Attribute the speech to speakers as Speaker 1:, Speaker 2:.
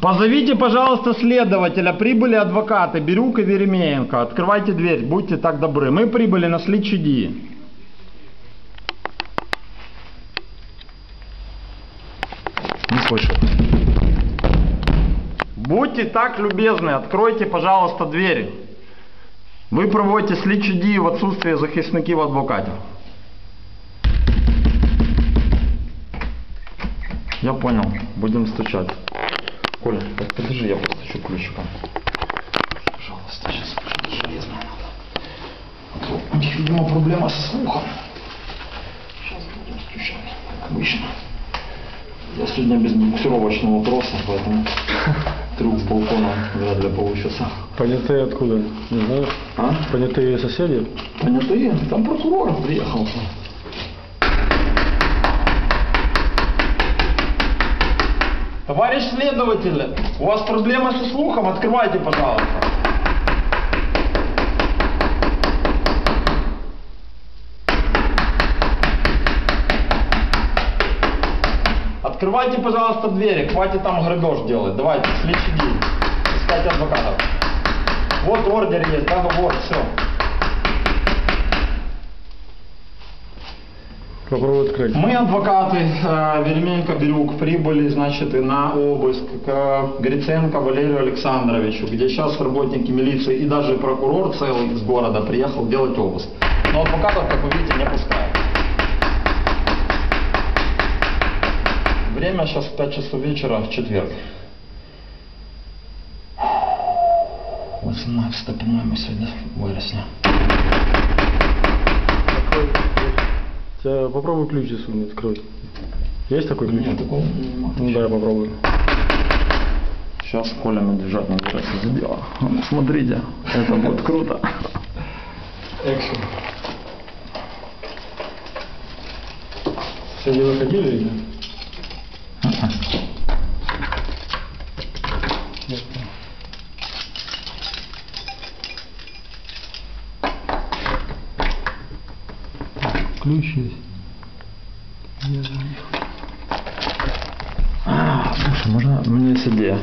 Speaker 1: Позовите, пожалуйста, следователя. Прибыли адвокаты Бирюк и Веремеенко. Открывайте дверь, будьте так добры. Мы прибыли на слідчі дії. Не хочет. Будьте так любезны, откройте, пожалуйста, двери. Ви проводите слідчі дії в отсутствие захисників адвокатів. Я понял, будем стучать. Коля, так подержи, я постучу ключиком. Пожалуйста, сейчас железно надо. То у них, видимо, проблема со слухом. Сейчас будем стучать, как обычно. Я сегодня без буксировочного троса, поэтому трюк с балкона вряд ли получится.
Speaker 2: Понятые откуда? Не знаю.
Speaker 1: А?
Speaker 2: Понятые соседи?
Speaker 1: Понятые? Там прокурор приехал. Товарищ следователь, у вас проблемы со слухом? Открывайте, пожалуйста. Открывайте, пожалуйста, двери, хватит там грабеж делать. Давайте, следите, искать адвокатов. Вот ордер есть, договор, все.
Speaker 2: Попробуй открыть.
Speaker 1: Мы, адвокаты э, Веременко Бирюк, прибыли, значит, и на обыск к Гриценко Валерию Александровичу, где сейчас работники милиции и даже прокурор целый из города приехал делать обыск. Но адвокатов, как вы видите, не пускают. Время сейчас 5 часов вечера в четверг. 18, по-моему, сегодня вересня.
Speaker 2: Попробуй ключ засунуть, открой. Есть такой ключ?
Speaker 1: Нет, такого не.
Speaker 2: Ну да, я попробую.
Speaker 1: Сейчас Коля Медвежат набирается за дело. Смотрите, это будет круто.
Speaker 2: Экшен. Сегодня выходили или? Нет. Ключ есть.
Speaker 1: А, слушай, можно мне есть идея?